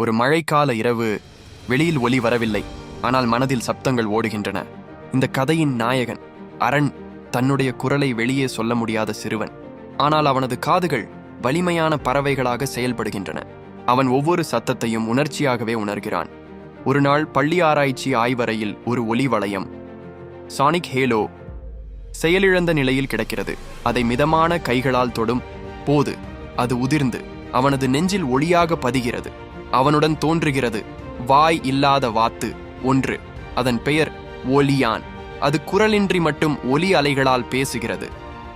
ஒரு மழைக்கால இரவு வெளியில் ஒலி வரவில்லை. ஆனால் மனதில் சப்தங்கள் ஓடுகின்றன. இந்த கதையின் நாயகன் அரண் தன்னுடைய குரலை வெளியே சொல்ல முடியாத சிறுவன். ஆனால் அவனது காதுகள் வலிமையான பறவைகளாக செயல்படுகின்றன. அவன் ஒவ்வொரு சத்தத்தையும் உணர்ச்சியாகவே உணர்கிறான். ஒரு நாள் பள்ளி ஆராய்ச்சி ஆய்வறையில் ஒரு ஒலி வளையம் சானிக் ஹேலோ செயலிழந்த நிலையில் கிடக்கிறது. அதை மிதமான கைகளால் தொடும் போது அது உதிர்ந்து அவனது நெஞ்சில் ஒளியாக பதிகிறது. அவனுடன் தோன்றுகிறது. வாய் இல்லாத வாத்து. ஒன்று. அதன் பெயர் ஒலியான். அது குரலின்றி மட்டும் ஒலி அலைகளால் பேசுகிறது.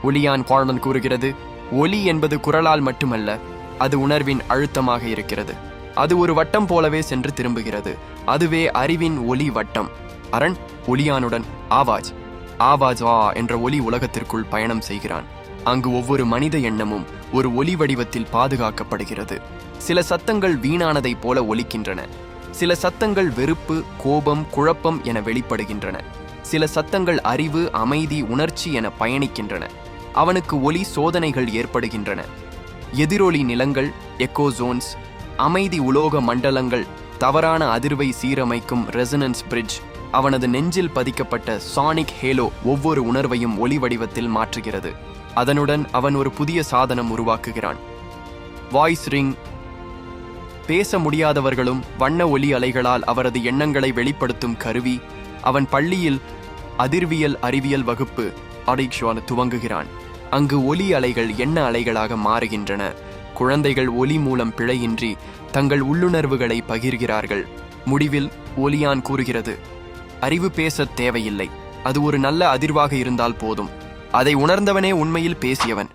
ஒலியான் குழந்தன் கூறுகிறது ஒலி என்பது குரலால் மட்டுமல்ல அது உணர்வின் அழுத்தமாக இருக்கிறது. அது ஒரு வட்டம் போலவே சென்று திரும்புகிறது. அதுவே அறிவின் ஒலி வட்டம். அரண் ஒலியானுடன் ஆவாஜ். ஆவாஜ் வா என்ற ஒலி உலகத்திற்குள் பயணம் செய்கிறான். அங்கு ஒவ்வொரு மனித எண்ணமும் ஒரு ஒலி வடிவத்தில் பாதுகாக்கப்படுகிறது. சில சத்தங்கள் வீணானதைப் போல ஒலிக்கின்றன. சில சத்தங்கள் வெறுப்பு கோபம் குழப்பம் என வெளிப்படுகின்றன. சில சத்தங்கள் அறிவு அமைதி உணர்ச்சி என பயணிக்கின்றன. அவனுக்கு ஒலி சோதனைகள் ஏற்படுகின்றன. எதிரொலி நிலங்கள் எக்கோசோன்ஸ் அமைதி உலோக மண்டலங்கள் தவறான அதிர்வை சீரமைக்கும் ரெசனன்ஸ் பிரிட்ஜ் அவனது நெஞ்சில் பதிக்கப்பட்ட சானிக் ஹேலோ ஒவ்வொரு உணர்வையும் ஒலி வடிவத்தில் மாற்றுகிறது. அதனுடன் அவன் ஒரு புதிய சாதனம் உருவாக்குகிறான். Voice ring. பேச முடியாதவர்களும் வண்ண ஒலி அலைகளால் அவரது எண்ணங்களை வெளிப்படுத்தும் கருவி அவன் பள்ளியில் அதிர்வியல் அறிவியல் வகுப்பு அடிக்ஷுவான துவங்குகிறான். அங்கு ஒலி அலைகள் எண்ண அலைகளாக மாறுகின்றன. குழந்தைகள் ஒலி மூலம் பிழையின்றி தங்கள் உள்ளுணர்வுகளை பகிர்கிறார்கள். முடிவில் ஒலியான் கூறுகிறது அறிவு பேசத் தேவையில்லை. அது ஒரு நல்ல அதிர்வாக இருந்தால் போதும். அதை உணர்ந்தவனே உண்மையில் பேசியவன்.